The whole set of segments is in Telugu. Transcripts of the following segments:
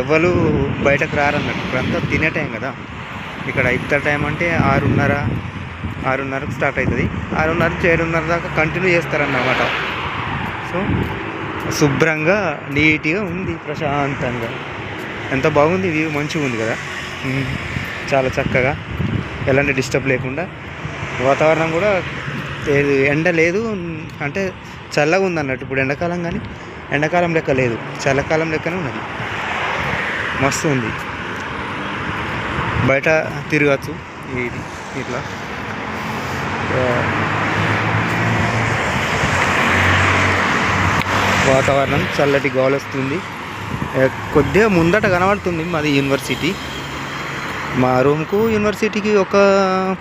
ఎవ్వరు బయటకు రారన్నట్టు. ఇప్పుడంతా తినే టైం కదా. ఇక్కడ ఇఫ్తార్ టైం అంటే ఆరున్నర ఆరున్నరకు స్టార్ట్ అవుతుంది. ఆరున్నర ఏడున్నర దాకా కంటిన్యూ చేస్తారన్నమాట. సో శుభ్రంగా నీట్గా ఉంది ప్రశాంతంగా. ఎంత బాగుంది వ్యూ మంచిగా ఉంది కదా. చాలా చక్కగా. ఎలాంటి డిస్టర్బ్ లేకుండా. వాతావరణం కూడా ఎండ లేదు అంటే చల్లగా ఉంది అన్నట్టు ఇప్పుడు ఎండాకాలం కానీ ఎండాకాలం లెక్క లేదు. చల్లకాలం లెక్కనే ఉన్నది. మస్తు ఉంది బయట తిరగచ్చు ఇది ఇట్లా. వాతావరణం చల్లటి గాలి వస్తుంది కొద్దిగా ముందట కనబడుతుంది మాది యూనివర్సిటీ. మా రూమ్కు యూనివర్సిటీకి ఒక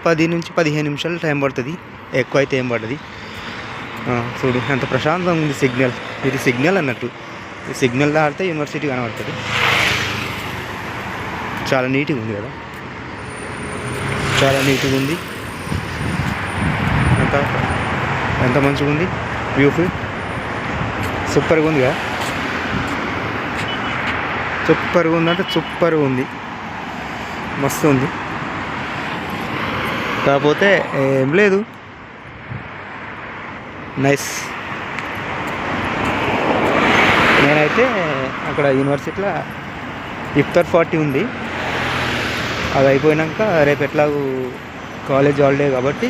పది నుంచి పదిహేను నిమిషాలు టైం పడుతుంది. ఎక్కువ అయితే ఏం పడుతుంది చూడు ఎంత ప్రశాంతంగా ఉంది సిగ్నల్. ఇది సిగ్నల్ అన్నట్టు. సిగ్నల్ దాటితే యూనివర్సిటీ కనబడుతుంది. చాలా నీట్గా ఉంది కదా? చాలా నీట్గా ఉంది. ఎంత ఎంత మంచిగా ఉంది? వ్యూ సూపర్గా ఉంది కదా? సూపర్గా ఉందంటే సూపర్గా ఉంది. మస్తు ఉంది. కాకపోతే ఏం లేదు. నైస్ నేనైతే అక్కడ యూనివర్సిటీలో ఇఫ్తార్ ఫార్టీ ఉంది. అది అయిపోయినాక రేపు ఎట్లాగూ కాలేజ్ హాలిడే కాబట్టి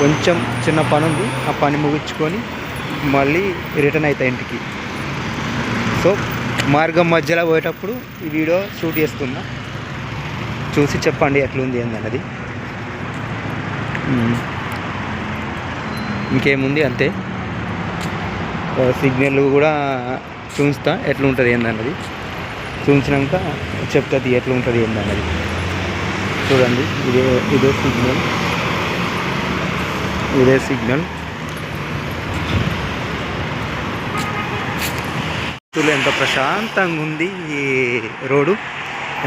కొంచెం చిన్న పని ఉంది ఆ పని ముగించుకొని మళ్ళీ రిటర్న్ అవుతాయి ఇంటికి. సో మార్గం మధ్యలో పోయేటప్పుడు ఈ వీడియో షూట్ చేస్తున్నా. చూసి చెప్పండి ఎట్లుంది ఏందన్నది. ఇంకేముంది అంతే. సిగ్నల్ కూడా చూస్తా ఎట్లుంటుంది ఏందన్నది. చూసినాక చెప్తుంది ఎట్లుంటుంది ఏందన్నది. చూడండి ఇదే ఇదే సిగ్నల్. ఇదే సిగ్నల్. చూడు ఎంత ప్రశాంతంగా ఉంది ఈ రోడ్డు.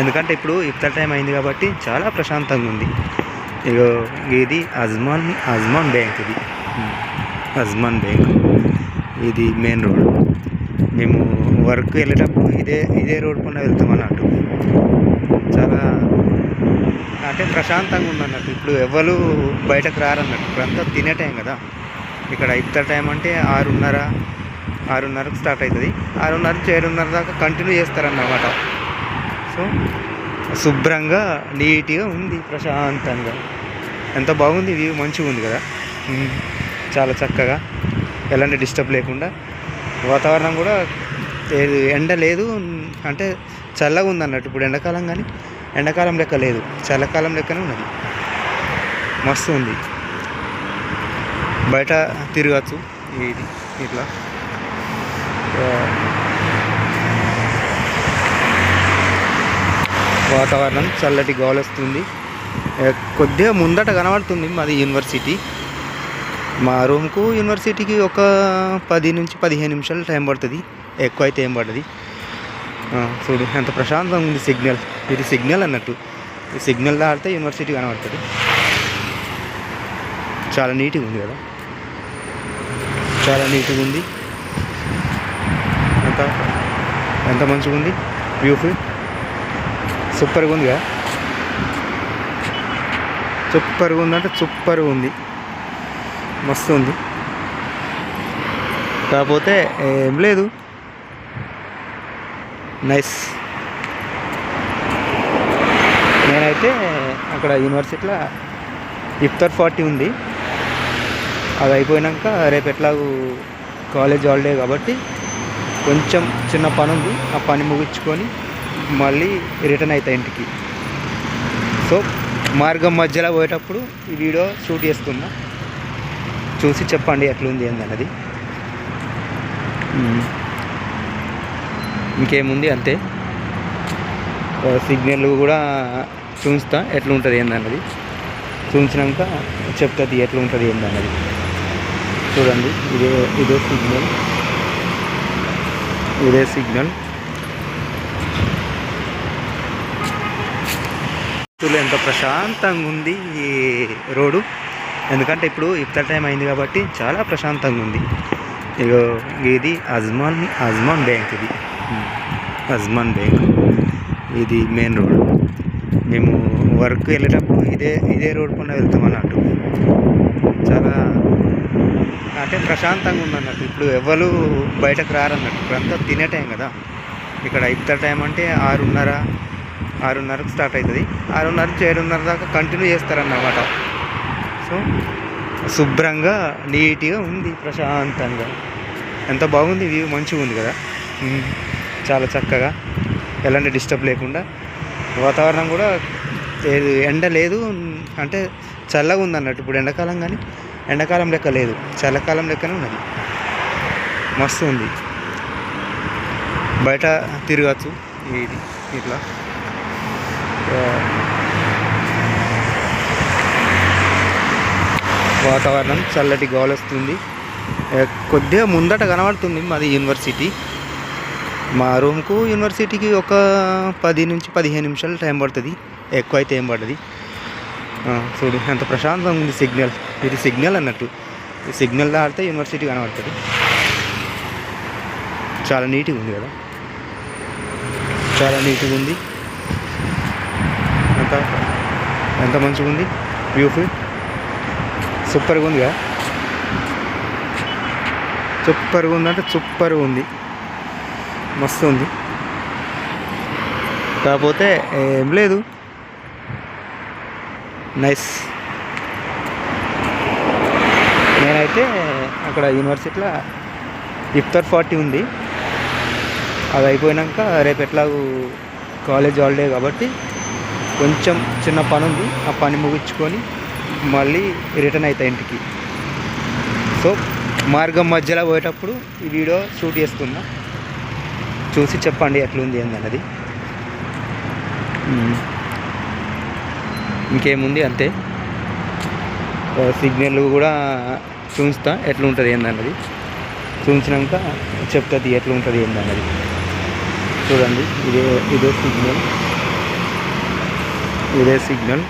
ఎందుకంటే ఇప్పుడు ఇఫ్తార్ టైం అయింది కాబట్టి చాలా ప్రశాంతంగా ఉంది. ఇగో ఇది అజ్మాన్ అజ్మాన్ బ్యాంక్ ఇది. Ajman bank. ఇది మెయిన్ రోడ్. మేము వర్క్ వెళ్ళేటప్పుడు ఇదే ఇదే రోడ్ పైన వెళ్తాం అన్నట్టు. చాలా అంటే ప్రశాంతంగా ఉంది అన్నట్టు ఇప్పుడు ఎవరు బయటకు రారన్నట్టు. ఇప్పుడంతా తినే టైం కదా. ఇక్కడ ఇఫ్తార్ టైం అంటే ఆరున్నర ఆరున్నరకు స్టార్ట్ అవుతుంది ఆరున్నర నుంచి ఏడున్నర దాకా కంటిన్యూ చేస్తారన్నమాట. సో శుభ్రంగా నీట్గా ఉంది ప్రశాంతంగా. ఎంత బాగుంది వ్యూ మంచిగా ఉంది కదా. చాలా చక్కగా. ఎలాంటి డిస్టర్బ్ లేకుండా. వాతావరణం కూడా ఎండ లేదు అంటే చల్లగా ఉంది అన్నట్టు ఇప్పుడు ఎండాకాలం కానీ ఎండాకాలం లెక్క లేదు. చలికాలం లెక్కనే ఉన్నది. మస్తు ఉంది. బయట తిరగచ్చు. ఇది ఇట్లా. వాతావరణం చల్లటి గాలి వస్తుంది కొద్దిగా ముందట కనబడుతుంది మాది యూనివర్సిటీ. మా రూమ్కు యూనివర్సిటీకి ఒక పది నుంచి పదిహేను నిమిషాలు టైం పడుతుంది. ఎక్కువ అయితే ఏం పడుతుంది చూడు ఎంత ప్రశాంతంగా ఉంది సిగ్నల్. ఇది సిగ్నల్ అన్నట్టు. ఈ సిగ్నల్ దాటితే యూనివర్సిటీ కనబడుతుంది. చాలా నీట్గా ఉంది కదా. చాలా నీట్గా ఉంది. ఎంత? ఎంత మంచిగా ఉంది? వ్యూఫుల్ సూపర్గా ఉంది కదా. సూపర్గా ఉందంటే సూపర్గా ఉంది. మస్తు ఉంది. కాకపోతే ఏం లేదు. నైస్ అయితే అక్కడ యూనివర్సిటీలో ఇఫ్తార్ పార్టీ ఉంది. అది అయిపోయాక రేపు ఎట్లాగూ కాలేజ్ హాలిడే కాబట్టి కొంచెం చిన్న పని ఉంది ఆ పని ముగించుకొని మళ్ళీ రిటర్న్ అవుతా ఇంటికి. సో మార్గం మధ్యలో పోయేటప్పుడు ఈ వీడియో షూట్ చేస్తున్నా. చూసి చెప్పండి ఎట్లుంది ఏందన్నది. ఇంకేముంది అంతే. సిగ్నల్ కూడా చూస్తా ఎట్లుంటుంది ఏందన్నది. చూసినాక చెప్తుంది ఎట్లుంటుంది ఏందన్నది. చూడండి ఇదే ఇదే సిగ్నల్. ఇదే సిగ్నల్. చూడు ఎంత ప్రశాంతంగా ఉంది ఈ రోడ్డు. ఎందుకంటే ఇప్పుడు ఇఫ్తార్ టైం అయింది కాబట్టి చాలా ప్రశాంతంగా ఉంది ఇగో ఇది అజ్మాన్ అజ్మాన్ బ్యాంక్ ఇది. Ajman bank. ఇది మెయిన్ రోడ్ మేము వర్క్ వెళ్ళేటప్పుడు ఇదే ఇదే రోడ్ పైన వెళ్తాం అన్నట్టు. చాలా అంటే ప్రశాంతంగా ఉందన్నట్టు ఇప్పుడు ఎవరు బయటకు రారన్నట్టు ఇప్పుడు అంతా తినే టైం కదా. ఇక్కడ ఇఫ్తార్ టైం అంటే ఆరున్నర ఆరున్నరకు స్టార్ట్ అవుతుంది. ఆరున్నర నుంచి ఏడున్నర దాకా కంటిన్యూ చేస్తారన్నమాట. సో శుభ్రంగా నీట్గా ఉంది ప్రశాంతంగా. ఎంత బాగుంది వ్యూ మంచిగా ఉంది కదా. చాలా చక్కగా. ఎలాంటి డిస్టర్బ్ లేకుండా. వాతావరణం కూడా ఎండ లేదు అంటే చల్లగా ఉంది అన్నట్టు. ఇప్పుడు ఎండాకాలం కానీ ఎండాకాలం లెక్క లేదు. చల్లకాలం లెక్కనే ఉన్నది. మస్తు ఉంది. బయట తిరగచ్చు ఇది ఇట్లా. వాతావరణం చల్లటి గాలి వస్తుంది. కొద్దిగా ముందట కనబడుతుంది మాది యూనివర్సిటీ. మా రూమ్కు యూనివర్సిటీకి ఒక పది నుంచి పదిహేను నిమిషాలు టైం పడుతుంది. ఎక్కువ అయితే ఏం పడుతుంది చూడు ఎంత ప్రశాంతంగా ఉంది సిగ్నల్. ఇది సిగ్నల్ అన్నట్టు. ఈ సిగ్నల్ దాడితే యూనివర్సిటీ కనబడుతుంది. చాలా నీట్గా ఉంది కదా? చాలా నీట్గా ఉంది. ఎంత? ఎంత మంచిగా ఉంది? బ్యూటిఫుల్ సూపర్గా ఉంది కదా? సూపర్గా ఉందంటే సూపర్గా ఉంది. మస్తు ఉంది కాకపోతే ఏం లేదు. నైస్ నేనైతే అక్కడ యూనివర్సిటీలో ఇఫ్తార్ ఫార్టీ ఉంది. అది అయిపోయినాక రేపు ఎట్లాగూ కాలేజ్ హాలిడే కాబట్టి కొంచెం చిన్న పని ఉంది ఆ పని ముగించుకొని మళ్ళీ రిటర్న్ అవుతాయి ఇంటికి. సో మార్గం మధ్యలో పోయేటప్పుడు ఈ వీడియో షూట్ చేస్తున్నా. చూసి చెప్పండి ఎట్లుంది ఏందన్నది. ఇంకేముంది అంతే. సిగ్నల్ కూడా చూస్తా ఎట్లుంటుంది ఏందన్నది. చూసినాక చెప్తుంది ఎట్లుంటుంది ఏందన్నది. చూడండి ఇదే ఇదే సిగ్నల్. ఇదే సిగ్నల్.